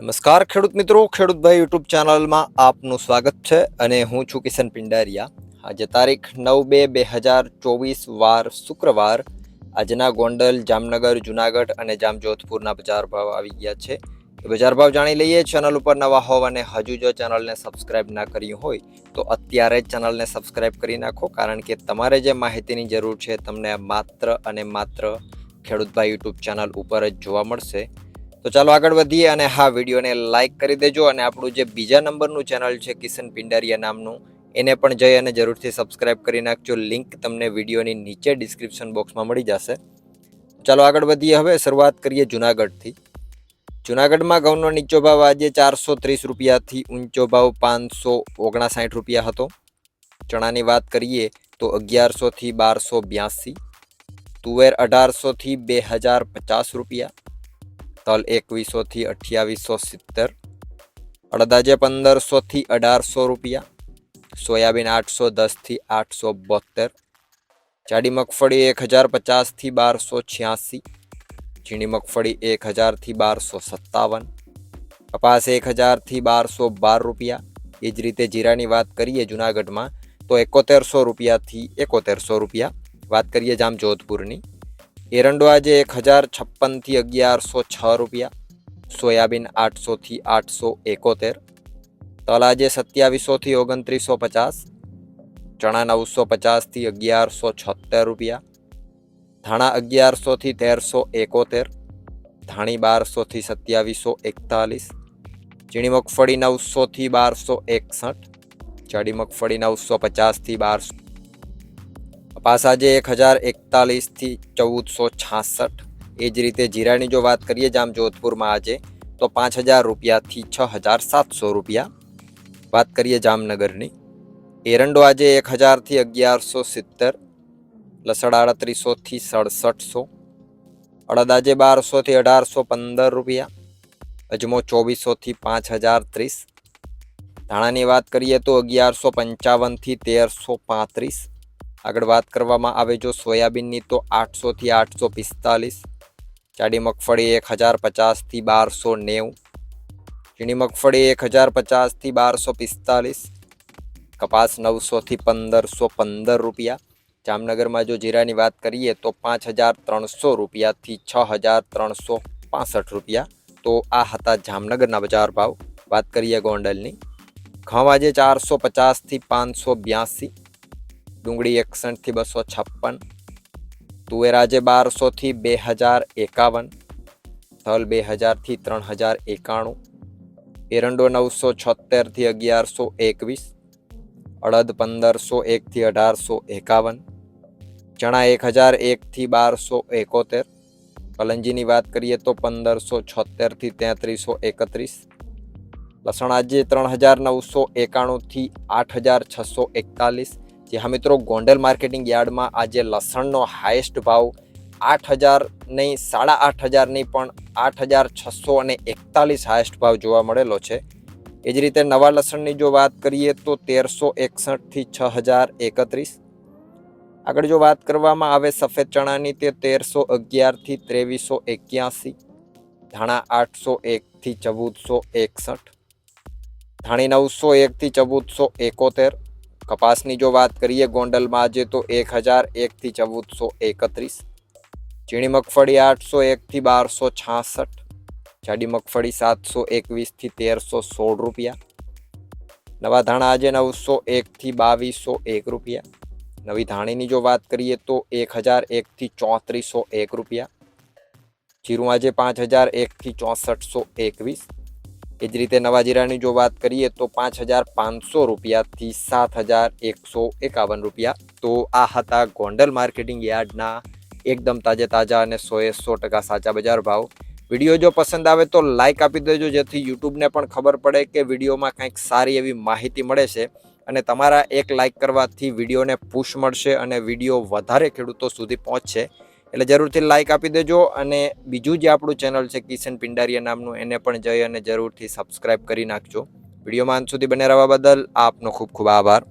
નમસ્કાર ખેડૂત મિત્રો ખેડૂતભાઈ યુટ્યુબ ચેનલમાં આપનું સ્વાગત છે અને હું છું કિશન પિંડારિયા. આજે તારીખ નવ બે બે હજાર ચોવીસ વાર શુક્રવાર. આજના ગોંડલ, જામનગર, જુનાગઢ અને જામજોધપુરના બજાર ભાવ આવી ગયા છે. બજાર ભાવ જાણી લઈએ, ચેનલ ઉપર નવા હોવ અને હજુ જો ચેનલને સબસ્ક્રાઇબ ના કર્યું હોય, તો અત્યારે જ ચેનલને સબસ્ક્રાઇબ કરી નાખો, કારણ કે તમારે જે માહિતીની જરૂર છે, તમને માત્ર અને માત્ર ખેડૂતભાઈ યુટ્યુબ ચેનલ ઉપર જ જોવા મળશે. તો ચાલો આગળ વધીએ અને હા, વિડીયોને લાઇક કરી દેજો અને આપણું જે બીજા નંબરનું ચેનલ છે, કિશન પિંડારિયા નામનું, એને પણ જઈ અને જરૂરથી સબસ્ક્રાઇબ કરી નાખજો. લિંક તમને વિડીયોની નીચે ડિસ્ક્રિપ્શન બોક્સમાં મળી જશે. ચાલો આગળ વધીએ હવે, શરૂઆત કરીએ જુનાગઢથી. જુનાગઢમાં ઘઉંનો નીચો ભાવ આજે ચારસો ત્રીસ રૂપિયાથી ઊંચો ભાવ પાંચસો ઓગણસાઠ રૂપિયા હતો. ચણાની વાત કરીએ તો અગિયારસોથી બારસો બ્યાસી, તુવેર અઢારસોથી બે હજાર પચાસ રૂપિયા તલ એકવીસોથી અઠ્યાવીસો સિત્તેર અડદાજે પંદરસોથી અઢારસો રૂપિયા સોયાબીન આઠસો દસથી આઠસો બોતેર જાડી મગફળી એક હજાર પચાસથી બારસો છ્યાસી ઝીણી મગફળી એક હજારથી બારસો સત્તાવન કપાસ એક હજારથી બારસો બાર રૂપિયા એ જ રીતે જીરાની વાત કરીએ જુનાગઢમાં તો એકોતેરસો રૂપિયાથી એકોતેરસો રૂપિયા વાત કરીએ જામ જોધપુરની એરંડો આજે એક હજાર છપ્પનથી અગિયારસો છ રૂપિયા, સોયાબીન આઠસોથી આઠસો એકોતેર, તલ આજે સત્યાવીસોથી ઓગણત્રીસો પચાસ, ચણા નવસો પચાસથી અગિયારસો છોતેર રૂપિયા, ધાણા અગિયારસોથી તેરસો એકોતેર, ધાણી બારસોથી સત્યાવીસો એકતાલીસ, ઝીણી મગફળી નવસોથી બારસો એકસઠ ચડી મગફળી નવસો પચાસથી બારસો કપાસ આજે એક હજાર એકતાલીસથી ચૌદસો છાસઠ એ જ રીતે જીરાની જો વાત કરીએ જામ જોધપુરમાં આજે, તો પાંચ હજાર રૂપિયાથી છ હજાર સાતસો રૂપિયા. વાત કરીએ જામનગરની, એરંડો આજે એક હજારથી અગિયારસો સિત્તેર લસણ આડત્રીસોથી સડસઠસો, અડદ આજે બારસોથી અઢારસો પંદર રૂપિયા, અજમો ચોવીસોથી પાંચ હજાર ત્રીસ. ધાણાની વાત કરીએ તો અગિયારસો પંચાવનથી તેરસો પાંત્રીસ. આગળ વાત કરવામાં આવે જો સોયાબીનની તો આઠસોથી આઠસો પિસ્તાલીસ, જાડી મગફળી એક હજાર પચાસથી બારસો નેવું, ઝીણી મગફળી એક હજાર પચાસથી બારસો પિસ્તાલીસ, કપાસ નવસોથી પંદરસો પંદર રૂપિયા, જામનગરમાં જો જીરાની વાત કરીએ તો પાંચ હજાર ત્રણસો રૂપિયાથી છ હજાર ત્રણસો પાસઠ રૂપિયા, તો આ હતા જામનગરના બજાર ભાવ. વાત કરીએ ગોંડલની. ઘઉં આજે ચારસો પચાસથી પાંચસો બ્યાસી ડુંગળી એકસઠથી બસો છપ્પન. તુવેર આજે બારસોથી બે હજાર એકાવન. તલ બે હજારથી ત્રણ હજાર એકાણું. એરંડો નવસો છોતેરથી અગિયારસો એકવીસ. અડદ પંદરસો એકથી અઢારસો એકાવન. ચણા એક હજાર એકથી બારસો એકોતેર. કલંજીની વાત કરીએ તો પંદરસો છોતેરથી તેત્રીસો એકત્રીસ. લસણ આજે ત્રણ હજાર નવસો એકાણુંથી આઠ હજાર છસો એકતાલીસ. જે હા મિત્રો, ગોંડલ માર્કેટિંગ યાર્ડમાં આજે લસણનો હાઈએસ્ટ ભાવ આઠ હજાર નહીં સાડા આઠ હજાર નહીં પણ આઠ હજાર છસો અને એકતાલીસ હાઈએસ્ટ ભાવ જોવા મળેલો છે. એ જ રીતે નવા લસણની જો વાત કરીએ તો તેરસો એકસઠથી છ હજાર એકત્રીસ. આગળ જો વાત કરવામાં આવે સફેદ ચણાની, તે તેરસો અગિયારથી ત્રેવીસો એક્યાસી. ધાણા આઠસો એકથી ચૌદસો એકસઠ. ધાણી નવસો એકથી ચૌદસો એકોતેર. કપાસની જો વાત કરીએ ગોંડલમાં આજે તો એક હજાર એકથી ચૌદસો એકત્રીસ ઝીણી મગફળી આઠસો એકથી બારસો છાસઠ જાડી મગફળી સાતસો એકવીસથી તેરસો સોળ રૂપિયા નવા ધાણા આજે નવસો એકથી બાવીસો એક રૂપિયા નવી ધાણીની જો વાત કરીએ તો એક હજાર એકથી ચોત્રીસો એક રૂપિયા જીરું આજે પાંચ હજાર એકથી ચોસઠસો એકવીસ એ જ રીતે નવા જીરાની જો વાત કરીએ તો પાંચ હજાર પાંચસો રૂપિયાથી સાત હજાર એકસો એકાવન રૂપિયા. તો આ હતા ગોંડલ માર્કેટિંગ યાર્ડના એકદમ તાજે તાજા અને સોએ સો ટકા સાચા બજાર ભાવ. વીડિયો જો પસંદ આવે તો લાઇક આપી દેજો, જેથી યુટ્યુબને પણ ખબર પડે કે વિડીયોમાં કંઈક સારી એવી માહિતી મળે છે. અને તમારા એક લાઇક કરવાથી વિડીયોને પુશ મળશે અને વીડિયો વધારે ખેડૂતો સુધી પહોંચશે. એટલે જરૂરથી લાઇક આપી દેજો અને બીજું જે આપણું ચેનલ છે કિશન પિંડારિયા નામનું, એને પણ જઈ અને જરૂરથી સબસ્ક્રાઇબ કરી નાખજો. વિડીયોમાં અંત સુધી બને રહેવા બદલ આપનો ખૂબ ખૂબ આભાર.